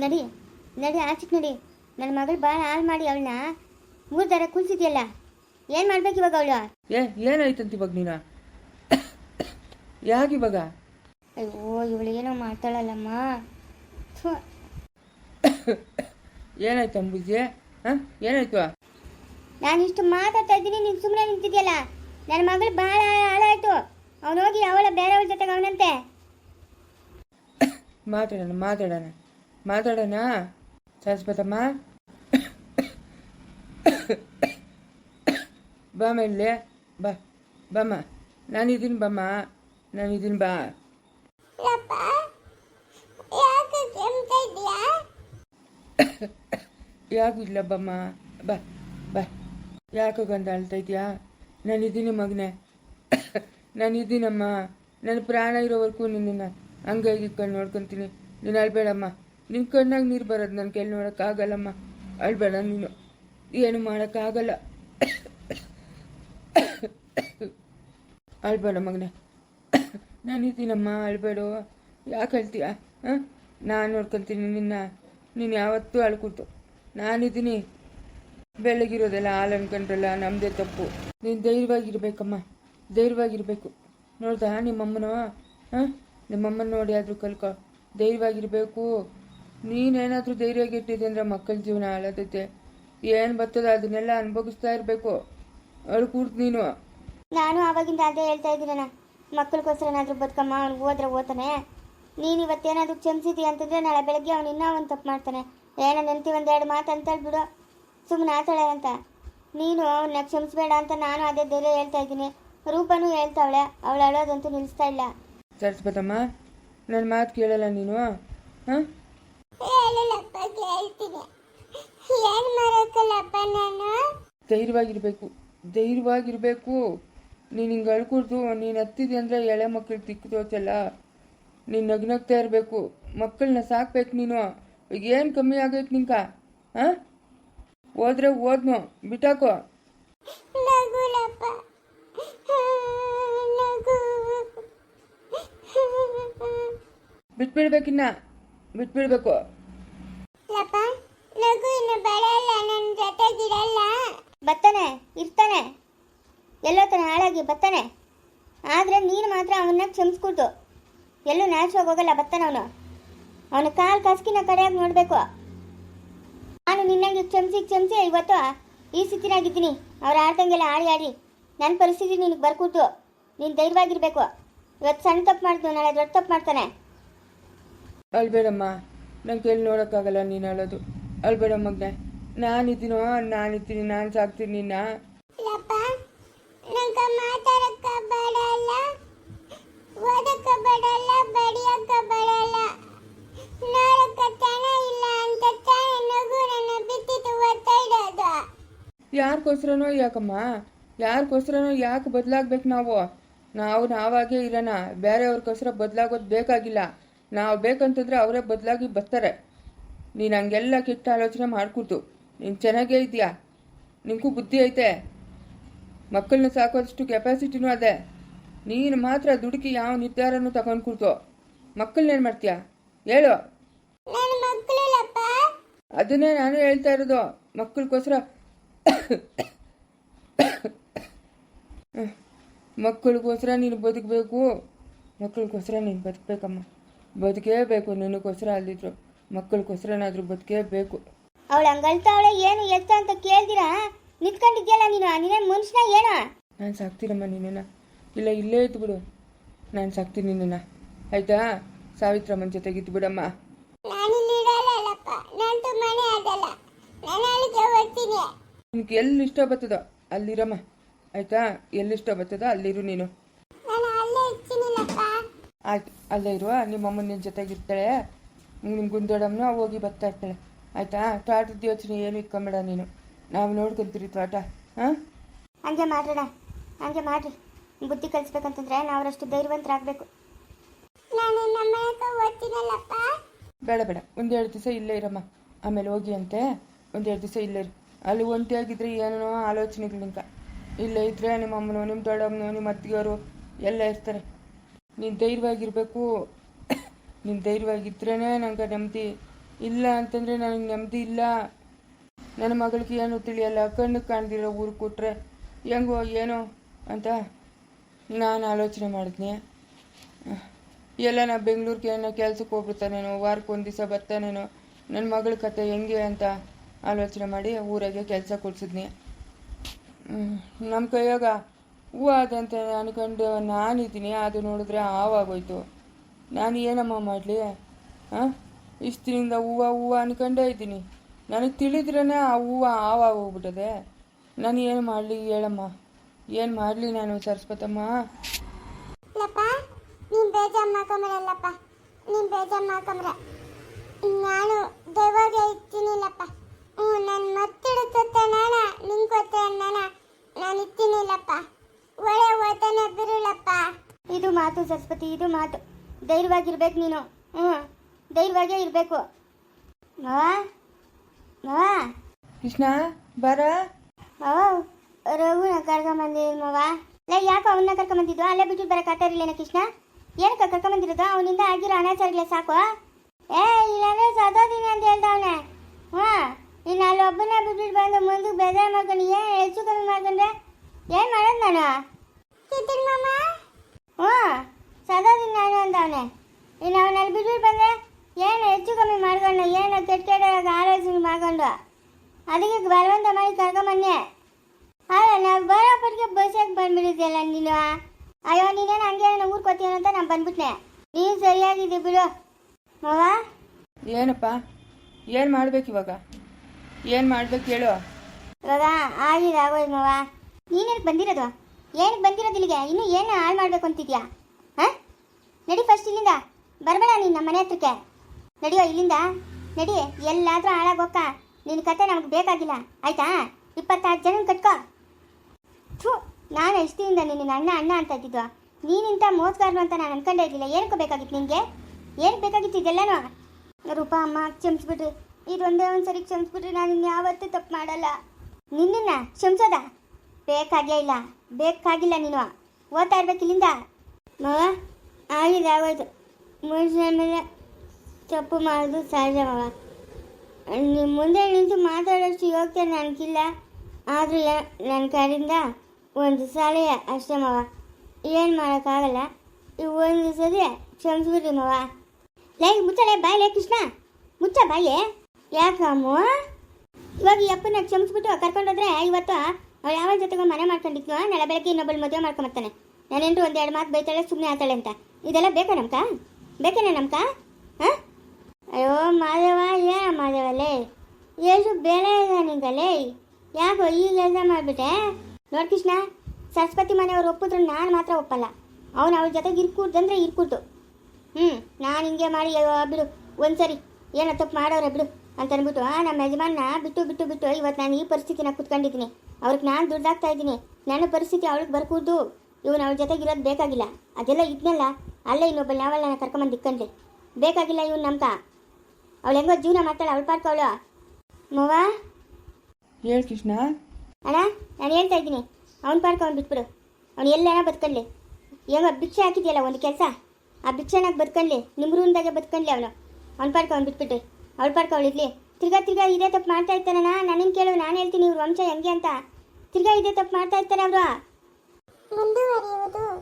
ನಡಿ ನಡಿ ಆಚೆಗೆ ನಡಿ. ನನ್ನ ಮಗಳು ಭಾಳ ಹಾಳು ಮಾಡಿ ಅವಳನ್ನ ಮೂರು ದರ ಕುಲ್ಸಿದ್ಯಲ್ಲ ಏನು ಮಾಡ್ಬೇಕು ಇವಾಗ ಅವಳು? ಏ ಏನಾಯ್ತಂತ ಇವಾಗ ನೀನು? ಯಾಕೆ ಇವಾಗ? ಅಯ್ಯೋ ಇವಳು ಏನೋ ಮಾಡ್ತಾಳಲ್ಲಮ್ಮ ಥು, ಏನಾಯ್ತು ಅಂಬುಜಿ ಹಾಂ? ಏನಾಯ್ತು? ನಾನು ಇಷ್ಟು ಮಾತಾಡ್ತಾ ಇದ್ದೀನಿ ನೀನು ಸುಮ್ಮನೆ ನಿಂತಿದ್ಯಲ್ಲ. ನನ್ನ ಮಗಳು ಭಾಳ ಹಾಳಾಯ್ತು. ಅವನು ಹೋಗಿ ಅವಳ ಬೇರೆಯವ್ರ ಜೊತೆಗೆ ಅವನಂತೆ. ಮಾತಾಡೋಣ ಮಾತಾಡೋಣ. ಮಾತಾಡೋಣ? ಶಾಶ್ವತಮ್ಮ ಬಾಮ ಇಲ್ಲಿ ಬಾ. ಬಾಮ್ಮ. ನಾನಿದ್ದೀನಿ ಬಾಮ್ಮ. ನಾನಿದ್ದೀನಿ ಬಾ. ಯಾಕೆ ಇಲ್ಲ ಬಮ್ಮ. ಬಾ ಬಾ. ಯಾಕೆ ಗಂಧ ಅಳ್ತಾ ಇದೆಯಾ ನಾನಿದ್ದೀನಿ ಮಗನೇ. ನಾನಿದ್ದೀನಮ್ಮ. ನನ್ನ ಪ್ರಾಣ ಇರೋವರೆಗೂ ನಿನ್ನನ್ನು ಹಂಗಾಗಿ ಕಣ್ಣು ನೋಡ್ಕೊತೀನಿ. ನೀನು ಅಳ್ಬೇಡಮ್ಮ. ನಿನ್ನ ಕಣ್ಣಾಗ ನೀರು ಬರೋದು ನನ್ನ ಕೈಲಿ ನೋಡೋಕ್ಕಾಗಲ್ಲಮ್ಮ ಅಳ್ಬೇಡ ನೀನು. ಏನು ಮಾಡೋಕ್ಕಾಗಲ್ಲ ಅಳ್ಬೇಡ ಮಗನೇ. ನಾನಿದ್ದೀನಮ್ಮ ಅಳ್ಬೇಡು ಯಾಕೆ ಅಳ್ತೀಯ? ಹಾಂ? ನಾನು ನೋಡ್ಕೊತೀನಿ ನಿನ್ನ. ನೀನು ಯಾವತ್ತೂ ಅಳ್ಕೊಡ್ತು ನಾನಿದ್ದೀನಿ ಬೆಳಗಿರೋದೆಲ್ಲ ಹಾಲು ಅನ್ಕೊಂಡ್ರಲ್ಲ ನಮ್ಮದೇ ತಪ್ಪು. ನೀನು ಧೈರ್ಯವಾಗಿರ್ಬೇಕಮ್ಮ. ಧೈರ್ಯವಾಗಿರ್ಬೇಕು. ನೋಡ್ದಾ ನಿಮ್ಮಮ್ಮನ? ಹಾಂ? ನಿಮ್ಮಮ್ಮನ ನೋಡಿ ಆದರೂ ಕಲ್ಕೊ. ಧೈರ್ಯವಾಗಿರ್ಬೇಕು. ನೀನೇನಾದರೂ ಗೆಟ್ಟಿದೆ ಅಂದರೆ ಮಕ್ಕಳ ಜೀವನ ಹಾಳಾದೈತೆ ಏನು ಬರ್ತದ ಅದನ್ನೆಲ್ಲ ಅನುಭವಿಸ್ತಾ ಇರಬೇಕು. ಕೂಡ ನೀನು. ನಾನು ಆವಾಗಿಂದ ಅದೇ ಹೇಳ್ತಾ ಇದ್ದೀನಣ್ಣ ಮಕ್ಕಳಿಗೋಸ್ಕರನಾದ್ರೂ ಬದುಕಮ್ಮ ಅವ್ನು ಹೋದ್ರೆ ಓದ್ತಾನೆ. ನೀನು ಇವತ್ತೇನಾದ್ರೂ ಕ್ಷಮಿಸಿದಿ ಅಂತಂದ್ರೆ ನಾಳೆ ಬೆಳಗ್ಗೆ ಅವನು ಇನ್ನೂ ಒಂದು ತಪ್ಪು ಮಾಡ್ತಾನೆ. ಏನೋ ನೆನ್ತಿ ಒಂದೆರಡು ಮಾತು ಅಂತೇಳಿ ಬಿಡು. ಸುಮ್ಮನೆ ಆತಾಳೆ ಅಂತ. ನೀನು ಅವನ್ನ ಕ್ಷಮಿಸ್ಬೇಡ ಅಂತ ನಾನು ಅದೇ ಧೈರ್ಯ ಹೇಳ್ತಾ ಇದ್ದೀನಿ. ರೂಪನು ಹೇಳ್ತಾವಳೆ. ಅವಳು ಅಳೋದಂತೂ ನಿಲ್ಲಿಸ್ತಾ ಇಲ್ಲ. ಸರಸ್ವತಮ್ಮ ನನ್ನ ಮಾತು ಕೇಳಲ್ಲ ನೀನು ಹಾಂ? ಕೇಳ್ತೀನಿ ಏನು ಮಾಡೋಕ್ಕಲ್ಲಪ್ಪ ನಾನು? ಧೈರ್ಯವಾಗಿರ್ಬೇಕು ಧೈರ್ಯವಾಗಿರ್ಬೇಕು. ನೀನು ಹಿಂಗೆ ಅಳ್ಕೂಡ್ದು ನೀನು ಹತ್ತಿದೆ ಅಂದರೆ ಎಳೆ ಮಕ್ಕಳು ತಿಕ್ಕು ತೋಚಲ್ಲ ನೀನು ನಗ್ನಗ್ತಾ ಇರಬೇಕು ಮಕ್ಕಳನ್ನ ಸಾಕ್ಬೇಕು ನೀನು. ಈಗ ಏನು ಕಮ್ಮಿ ಆಗೈತೆ ನಿಂಕ ಹಾಂ? ಹೋದ್ರೆ ಓದ್ನು ಬಿಟ್ಟಾಕೋ. ಬಿಟ್ಬಿಡ್ಬೇಕಿನ್ನ ಬಿಟ್ಬಿಡ್ಬೇಕು ಲಪ್ಪ ನಗು ಇನ್ನು ಬರಲ್ಲ ನನ್ನ ಜೊತೆಗಿರಲ್ಲ ಬರ್ತಾನೆ ಇರ್ತಾನೆ. ಎಲ್ಲೋತಾನೆ ಹಾಳಾಗಿ ಬರ್ತಾನೆ ಆದರೆ ನೀನು ಮಾತ್ರ ಅವನ್ನ ಕ್ಷಮಿಸ್ಕೊಡ್ತು ಎಲ್ಲೂ ನ್ಯಾಚುರಾಗಿ ಹೋಗಲ್ಲ ಬರ್ತಾನೆ ಅವನು. ಅವನ ಕಾಲು ಕಸ್ಕಿನ ಕಡೆಯಾಗಿ ನೋಡಬೇಕು. ನಾನು ನಿನ್ನಂಗೆ ಕ್ಷಮಿಸಿ ಕ್ಷಮಿಸಿ, ಇವತ್ತು ಈ ಸ್ಥಿತಿನಾಗಿದ್ದೀನಿ ಅವ್ರು ಆಡ್ದಂಗೆಲ್ಲ ಆಡಿ ಆಡಿ. ನನ್ನ ಪರಿಸ್ಥಿತಿ ನಿನಗೆ ಬರ್ಕೊಟ್ಟು ನೀನು ಧೈರ್ಯವಾಗಿರ್ಬೇಕು. ಇವತ್ತು ಸಣ್ಣ ತಪ್ಪು ಮಾಡ್ತು ನಾಳೆ ದೊಡ್ಡ ತಪ್ಪು ಮಾಡ್ತಾನೆ. ಅಲ್ಬೇಡಮ್ಮ, ನಂಗೆ ಎಲ್ಲಿ ನೋಡೋಕ್ಕಾಗಲ್ಲ ನೀನು ಹೇಳೋದು. ಮಗನೆ. ನಾನಿದ್ದೀನೋ ನಾನಿದ್ದೀನಿ ನಾನು ಸಾಕ್ತೀನಿ ನಿನ್ನ ಲಪ್ಪ ನಂಗ ಮಾತಾಡಕ್ಕ ಬರಲ್ಲ ಓದಕ್ಕ ಬರಲ್ಲ ಬಡಿಯಕ್ಕ ಬರಲ್ಲ ನೋಡಕ್ಕ ತನ ಇಲ್ಲ ಅಂತ ತಾನೇ ನಗು ನನ್ನ ಬಿಟ್ಟಿದ್ದು ಓದ್ತಾ ಇರೋದು ಯಾರಿಗೋಸ್ಕರನೋ ಯಾಕಮ್ಮ? ಯಾರಿಗೋಸ್ಕರನೋ ಯಾಕೆ ಬದಲಾಗ್ಬೇಕು ನಾವು? ನಾವು ನಾವಾಗೇ ಇರೋಣ. ಬೇರೆಯವ್ರಿಗೋಸ್ಕರ ಬದಲಾಗೋದು ಬೇಕಾಗಿಲ್ಲ. ನಾವು ಬೇಕಂತಂದ್ರೆ ಅವರೇ ಬದಲಾಗಿ ಬರ್ತಾರೆ. ನೀನು ಹಂಗೆಲ್ಲ ಕೆಟ್ಟ ಆಲೋಚನೆ ಮಾಡ್ಕೊಡ್ತು ನೀನು ಚೆನ್ನಾಗೇ ಇದೆಯಾ ನಿಮಗೂ ಬುದ್ಧಿ ಐತೆ? ಮಕ್ಕಳನ್ನ ಸಾಕೋದಷ್ಟು ಕೆಪಾಸಿಟಿನೂ ಅದೇ. ನೀನು ಮಾತ್ರ ದುಡುಕಿ ಯಾವ ನಿರ್ಧಾರನೂ ತಗೊಂಡು ಕೂತು. ಮಕ್ಕಳನ್ನೇನು ಮಾಡ್ತೀಯಾ? ಹೇಳು. ಅದನ್ನೇ ನಾನು ಹೇಳ್ತಾ ಇರೋದು. ಮಕ್ಕಳಿಗೋಸ್ಕರ ಮಕ್ಕಳಿಗೋಸ್ಕರ ನೀನು ಬದುಕಬೇಕು. ಮಕ್ಕಳಿಗೋಸ್ಕರ ನೀನು ಬದುಕಬೇಕಮ್ಮ. ಬದುಕೇಬೇಕು. ನಿನಗೋಸ್ಕರ ಅಲ್ಲಿದ್ರು. ಮಕ್ಕಳಿಗೋಸ್ಕರನಾದರೂ ಬದುಕೇಬೇಕು. ಅವಳು ಹಂಗಳ್ತಾವಳೆ ಏನು ಎತ್ತ ಅಂತ ಕೇಳ್ದಿರಾ? ನಿಂತ್ಕೊಂಡಿದ್ಯಲ್ಲ ನೀನು ನೀನೇ ಮನುಷ್ಯನ ಏನ? ನಾನು ಸಾಕ್ತೀರಮ್ಮ ನೀನೇನ ಇಲ್ಲ ಇಲ್ಲೇ ಇತ್ತು ಬಿಡು. ನಾನು ಸಾಕ್ತೀನಿ ನಿನ್ನನ್ನು. ಆಯ್ತಾ? ಸಾವಿತ್ರಮ್ಮನ ಇತ್ತು ಬಿಡಮ್ಮ. ನಾನು ಇರಲ್ಲಪ್ಪ ನಂದು ಮನೆ ಅದಲ್ಲ ನಾನು ಅಲ್ಲಿಗೆ ಹೋಗ್ತೀನಿ. ನಿನಗೆ ಎಲ್ಲಿ ಇಷ್ಟ ಬರ್ತದೋ ಅಲ್ಲಿರಮ್ಮ. ಆಯ್ತಾ? ಎಲ್ಲಿ ಇಷ್ಟ ಬರ್ತದೋ ಅಲ್ಲಿರು ನೀನು. ನಾನು ಅಲ್ಲೇ ಇರ್ತೀನಿಲ್ಲಪ್ಪ. ಆಯ್ತು ಅಲ್ಲೇ ಇರುವ ನಿಮ್ಮಮ್ಮ ನಿನ್ನ ಜೊತೆಗಿರ್ತಾಳೆ ನಿಮ್ಮ ಗುಂದೋಡಮ್ಮನ ಹೋಗಿ ಬರ್ತಾ ಇರ್ತಾಳೆ. ಆಯ್ತಾ? ತೋಟದ ಯೋಚನೆ ಏನು ಇಕ್ಕೊಂಬೇಡ ನೀನು. ನಾವು ನೋಡ್ಕೊಂತೀರಿ ತೋಟ ಹಾಂ? ಹಂಗೆ ಮಾಡ್ರಣ ಹಂಗೆ ಮಾಡ್ರಿ. ಬುದ್ಧಿ ಕಲಿಸ್ಬೇಕಂತಂದ್ರೆ ನಾವರಷ್ಟು ಧೈರ್ಯವಂತರಾಗಬೇಕು. ನಾನು ನಮ್ಮ ಓದ್ತೀನಲ್ಲಪ್ಪ. ಬೇಡ ಬೇಡ. ಒಂದೆರಡು ದಿವಸ ಇಲ್ಲೇ ಇರಮ್ಮ. ಆಮೇಲೆ ಹೋಗಿ ಅಂತೆ. ಒಂದೆರಡು ದಿವಸ ಇಲ್ಲೇ ಇರಿ. ಅಲ್ಲಿ ಒಂಟಿಯಾಗಿದ್ರೆ ಏನೇನೋ ಆಲೋಚನೆಗಳಿಂದ. ಇಲ್ಲೇ ಇದ್ರೆ ನಿಮ್ಮ ಅಮ್ಮನೋ ನಿಮ್ಮ ದೊಡ್ಡಮ್ಮನೋ ನಿಮ್ಮ ಅತ್ತಿಗೆಯವರು ಎಲ್ಲ ಇರ್ತಾರೆ. ನೀನು ಧೈರ್ಯವಾಗಿರಬೇಕು. ನೀನು ಧೈರ್ಯವಾಗಿದ್ರೇ ನಂಗೆ ನೆಮ್ಮದಿ ಇಲ್ಲ ಅಂತಂದರೆ ನನಗೆ ನೆಮ್ಮದಿ ಇಲ್ಲ. ನನ್ನ ಮಗಳಿಗೆ ಏನು ತಿಳಿಯಲ್ಲ, ಕಣ್ಣು ಕಾಣ್ದಿರೋ ಊರು ಕೊಟ್ಟರೆ ಹೆಂಗೋ ಏನೋ ಅಂತ ನಾನು ಆಲೋಚನೆ ಮಾಡಿದ್ನಿ. ಎಲ್ಲ ನಾ ಬೆಂಗಳೂರಿಗೆ ಏನೋ ಕೆಲ್ಸಕ್ಕೆ ಹೋಗ್ಬಿಡ್ತಾನೇನೋ, ವಾರಕ್ಕೆ ಒಂದು ದಿವಸ ಬರ್ತಾನೇನೋ ನನ್ನ ಮಗಳ ಕತೆ ಹೆಂಗೆ ಅಂತ ಆಲೋಚನೆ ಮಾಡಿ ಊರಾಗೆ ಕೆಲಸ ಕೊಡ್ಸಿದ್ನಿ. ನಮ್ಮ ಕೈಯಾಗ ಹೂವು ಅದಂತ ಅನ್ಕೊಂಡು ನಾನಿದ್ದೀನಿ, ಅದು ನೋಡಿದ್ರೆ ಹಾವಾಗೋಯ್ತು. ನಾನು ಏನಮ್ಮ ಮಾಡಲಿ ಹಾಂ ಇಷ್ಟಿನಿಂದ ಹೂವು ಹೂವು ಅನ್ಕೊಂಡೇ ಇದ್ದೀನಿ. ನನಗೆ ತಿಳಿದ್ರೇ ಆ ಹೂವು ಹಾವಾಗೋಗ್ಬಿಟ್ಟದೆ ನಾನು ಏನು ಮಾಡಲಿ ಹೇಳಮ್ಮ. ಏನು ಮಾಡಲಿ ನಾನು ಸರಸ್ವತಮ್ಮ? ಲಪ್ಪ ನೀನ್ ಬೇಜಾರು ಮಾಡ್ಕೊಂಬರಲ್ಲಪ್ಪ ನೀನ್ ಬೇಜಾರು ಮಾಡ್ಕೊಂಬ್ರ ನಾನು ದೈವಾಗ ಇರ್ತೀನಿಲ್ಲಪ್ಪ ಹ್ಞೂ ನನ್ನ ಮತ್ತಿಡುತ್ತೆ ನಾನ ನಿಂಗೆ ಗೊತ್ತೆ ನಾನ ನಾನು ಇರ್ತೀನಿಲ್ಲಪ್ಪ ಒಳ್ಳೆ ಓದನೆ ಬಿರುಳಪ್ಪ. ಇದು ಮಾತು ಸರಸ್ವತಿ ಇದು ಮಾತು. ಧೈರ್ಯವಾಗಿರ್ಬೇಕು ನೀನು. ಹ್ಞೂ ಧೈರ್ಯವಾಗೇ ಇರಬೇಕು. ಕೃಷ್ಣ ಬರ? ರಘುನ ಕರ್ಕೊಂಬಂದಿದ್ದು ಮಾವ ಲೇ ಯಾಕೆ ಅವನ್ನ ಕರ್ಕೊಂಬಂದಿದ್ದು ಅಲ್ಲೇ ಬಿಟ್ಟು ಬರಕ್ಕೆ ಇರಲಿಲ್ಲ ಕೃಷ್ಣ? ಏನಕ್ಕೆ ಕರ್ಕೊಂಬಂದಿರೋದು ಅವನಿಂದ ಆಗಿರೋ ಅನಾಚಾರಗಳೇ ಸಾಕು? ಏ ಇಲ್ಲಾಂದ್ರೆ ಸದೋದಿನಿ ಅಂತ ಹೇಳ್ತಾವನೆ ಹ್ಞೂ. ಇನ್ನು ಅಲ್ಲಿ ಒಬ್ಬನೇ ಬಿಟ್ಬಿಟ್ಟು ಬಂದು ಮುಂದೆ ಬೇಜಾರು ಮಾಡ್ಕೊಂಡು ಏನು ಹೆಚ್ಚು ಕಮ್ಮಿ ಮಾಡ್ಕೊಂಡ್ರೆ? ಏನು ಮಾಡೋದು ನಾನು? ಹ್ಞೂ. ಸದೋದಿನಿ ನಾನು ಅಂದವನೆ. ಇನ್ನು ಅವನಲ್ಲಿ ಬಿಟ್ಬಿಟ್ಟು ಬಂದ್ರೆ ಏನು ಹೆಚ್ಚು ಕಮ್ಮಿ ಮಾಡ್ಕೊಂಡು ಏನು ಕೆಟ್ಟ ಕೆಟ್ಟ ಆಲೋಚನೆ ಮಾಡ್ಕೊಂಡು ಅದಕ್ಕೆ ಬಲವಂತ ಮಾಡಿ ಕರ್ಕೊಂಬನ್ನಿ. ಅಲ್ಲ ನಾವು ಬರೋಪಟ್ಟಿಗೆ ಬಸ್ಸಾಗಿ ಬಂದ್ಬಿಟ್ಟಿದ್ಯಲ್ಲ ನೀನು? ಅಯ್ಯೋ ನೀನೇನು ಹಂಗೆ ಕೊತ್ತೀನ ಅಂತ ನಾನು ಬಂದ್ಬಿಟ್ನೆ. ನೀನು ಸರಿಯಾಗಿದೆ ಬಿಡು. ಮವ? ಏನಪ್ಪ? ಏನು ಮಾಡ್ಬೇಕು ಇವಾಗ? ಏನು ಮಾಡ್ಬೇಕು ಹೇಳು. ಇವಾಗ ಆಗಿದೆ ಆಗೋಯ್ತು ಮವ. ನೀನೇನಕ್ಕೆ ಬಂದಿರೋದು? ಏನಕ್ಕೆ ಬಂದಿರೋದು ಇಲ್ಲಿಗೆ? ಇನ್ನೂ ಏನು ಹಾಳು ಮಾಡಬೇಕು ಅಂತಿದ್ಯಾ? ಹಾಂ? ನಡಿ ಫಸ್ಟ್ ಇಲ್ಲಿಂದ. ಬರಬೇಡ ನೀನು ನಮ್ಮ ಮನೆ ಹತ್ರಕ್ಕೆ. ನಡಿಯೋ ಇಲ್ಲಿಂದ? ನಡಿ, ಎಲ್ಲಾದರೂ ಹಾಳಾಗೋಕ. ನಿನ್ನ ಕತೆ ನಮಗೆ ಬೇಕಾಗಿಲ್ಲ, ಆಯ್ತಾ? ಇಪ್ಪತ್ತಾರು ಜನ ಕಟ್ಕೋ. ಥೂ, ನಾನು ಎಷ್ಟಿಂದ ನಿನ್ನ ಅಣ್ಣ ಅಣ್ಣ ಅಂತ ಇದ್ದಿದ್ದು? ನೀನಿಂತ ಮೋಸಗಾರನು ಅಂತ ನಾನು ಅನ್ಕೊಂಡೇ ಇದ್ದಿಲ್ಲ ಏನಕ್ಕೆ ಬೇಕಾಗಿತ್ತು ನಿನಗೆ? ಏನು ಬೇಕಾಗಿತ್ತು ಇದೆಲ್ಲನೂ? ರೂಪಾ, ಅಮ್ಮ, ಕ್ಷಮಿಸ್ಬಿಡ್ರಿ. ಇದೊಂದೇ ಒಂದು ಸರಿ ಕ್ಷಮಿಸ್ಬಿಟ್ರಿ ನಾನು ಇನ್ಯಾವತ್ತೂ ತಪ್ಪು ಮಾಡಲ್ಲ. ನಿನ್ನನ್ನ ಕ್ಷಮಿಸೋದ? ಬೇಕಾಗೇ ಇಲ್ಲ? ಬೇಕಾಗಿಲ್ಲ ನೀನು. ಓದ್ತಾ ಇರ್ಬೇಕು ಇಲ್ಲಿಂದ. ಮವ ಆಗಿದೆ ಆಗೋಯ್ತು ಮೂರು ಮೇಲೆ ತಪ್ಪು ಮಾಡೋದು ಸಹಜ ಮವ. ನಿಮ್ಮ ಮುಂದೆ ನಿಂತು ಮಾತಾಡೋಷ್ಟು ಯೋಗ್ಯ ನನಗಿಲ್ಲ. ಆದರೂ ನನ್ನ ಕಡೆಯಿಂದ ಒಂದು ಸಾಲ ಅಷ್ಟೇ ಮಾವ. ಏನು ಮಾಡೋಕ್ಕಾಗಲ್ಲ. ಈ ಒಂದು ಸರಿ ಕ್ಷಮಿಸ್ಬಿಡ್ರಿ ಮಾವ. ಲೈ ಮುಚ್ಚಳೆ ಬಾಯ್ಲೆ ಕೃಷ್ಣ. ಮುಚ್ಚ ಬಾಯಿ. ಯಾಕಮ್ಮ ಇವಾಗ ಈ ಅಪ್ಪನ ಕ್ಷಮಿಸ್ಬಿಟ್ಟು ಕರ್ಕೊಂಡೋದ್ರೆ ಇವತ್ತು ಅವಳು ಯಾವ ಜೊತೆಗೆ ಮನೆ ಮಾಡ್ಕೊಂಡಿದ್ನೋ, ನಾಳೆ ಬೆಳಗ್ಗೆ ಇನ್ನೊಬ್ಬಳು ಮದುವೆ ಮಾಡ್ಕೊಂಬರ್ತಾನೆ ನಾನೇನು ಒಂದು ಎರಡು ಮಾತು ಬೈತಾಳೆ ಸುಮ್ಮನೆ ಆತಾಳೆ ಅಂತ. ಇದೆಲ್ಲ ಬೇಕಾ ನಮ್ಕ? ಬೇಕೇನೆ ನಮ್ಕ? ಹಾಂ? ಅಯ್ಯೋ, ಮಾಧವ, ಏನ ಮಾಧವಲ್ಲೇ ಏಸು ಬೇರೆ ಇಲ್ಲ ನಿಂಗಲ್ಲೇ ಯಾಕೋ ಈ ಕೆಲಸ ಮಾಡಿಬಿಟ್ಟೆ? ನೋಡಿ ಕೃಷ್ಣ, ಸರಸ್ವತಿ ಮನೆಯವ್ರು ಒಪ್ಪಿದ್ರು ನಾನು ಮಾತ್ರ ಒಪ್ಪಲ್ಲ. ಅವನು ಅವ್ರ ಜೊತೆಗೆ ಇರ್ಕೂಡ್ದಂದ್ರೆ ಇರ್ಕೂಡ್ದು. ಹ್ಞೂ ನಾನು ಹಿಂಗೆ ಮಾಡಿ, ಅಯ್ಯೋ, ಬಿಡು, ಒಂದ್ಸರಿ ಏನೋ ತಪ್ಪು ಮಾಡೋರೆ ಬಿಡು ಅಂತ ಅಂದ್ಬಿಟ್ಟು ನಮ್ಮ ಯಜಮಾನ ಬಿಟ್ಟು ಬಿಟ್ಟು ಬಿಟ್ಟು ಇವತ್ತು ನಾನು ಈ ಪರಿಸ್ಥಿತಿನ ಕುತ್ಕೊಂಡಿದ್ದೀನಿ. ಅವ್ರಿಗೆ ನಾನು ದುಡ್ಡಾಗ್ತಾ ಇದ್ದೀನಿ. ನನ್ನ ಪರಿಸ್ಥಿತಿ ಅವಳಿಗೆ ಬರ್ಕೂಡ್ದು. ಇವನು ಅವ್ರ ಜೊತೆಗೆ ಇರೋದು ಬೇಕಾಗಿಲ್ಲ. ಅದೆಲ್ಲ ಇದ್ನಲ್ಲ. ಅಲ್ಲೇ ಇನ್ನೊಬ್ಬ ನಾವಲ್ಲ ನಾನು ಕರ್ಕೊಂಬಂದು ಇಕ್ಕಂಡ್ರಿ. ಬೇಕಾಗಿಲ್ಲ ಇವನು ನಮ್ಕ. ಅವಳು ಹೆಂಗೋ ಜೀವನ ಮಾಡ್ತಾಳೆ ಅವಳು ಪಾರ್ಕ ಅವಳು. ಮವ? ಹೇಳು ಕೃಷ್ಣ. ಅಣ್ಣ ನಾನು ಹೇಳ್ತಾ ಇದ್ದೀನಿ. ಅವ್ನ ಪಾರ್ಕ್ ಅವ್ನು ಬಿಟ್ಬಿಡು. ಅವ್ನು ಎಲ್ಲೇನ ಬದುಕಲ್ಲಿ ಹೆಂಗೋ ಭಿಕ್ಷೆ ಹಾಕಿದೆಯಲ್ಲ ಒಂದು ಕೆಲಸ? ಆ ಭಿಕ್ಷೆನಾಗ ಬದುಕಲ್ಲಿ ನಿಮ್ಮ ರೂಮ್ದಾಗೆ ಬದುಕಂಡ್ಲಿ ಅವನು. ಅವ್ನ ಪಾರ್ಕ್ ಅವ್ನು ಬಿಟ್ಬಿಟ್ಟು. ಅವಳ ಪಾರ್ಕ್ ಅವಳು ಇರ್ಲಿ. ತಿರ್ಗಾ ತಿರ್ಗಾ ಇದೇ ತಪ್ಪು ಮಾಡ್ತಾ ಇರ್ತಾನಣ್ಣ ನನಗೆ ಕೇಳು ನಾನು ಹೇಳ್ತೀನಿ ಇವ್ರ ವಂಶ ಹೆಂಗೆ ಅಂತ. ತಿರ್ಗಾ ಇದೇ ತಪ್ಪು ಮಾಡ್ತಾ ಇರ್ತಾರೆ ಅವರು. ಮುಂದುವರಿಯುವುದು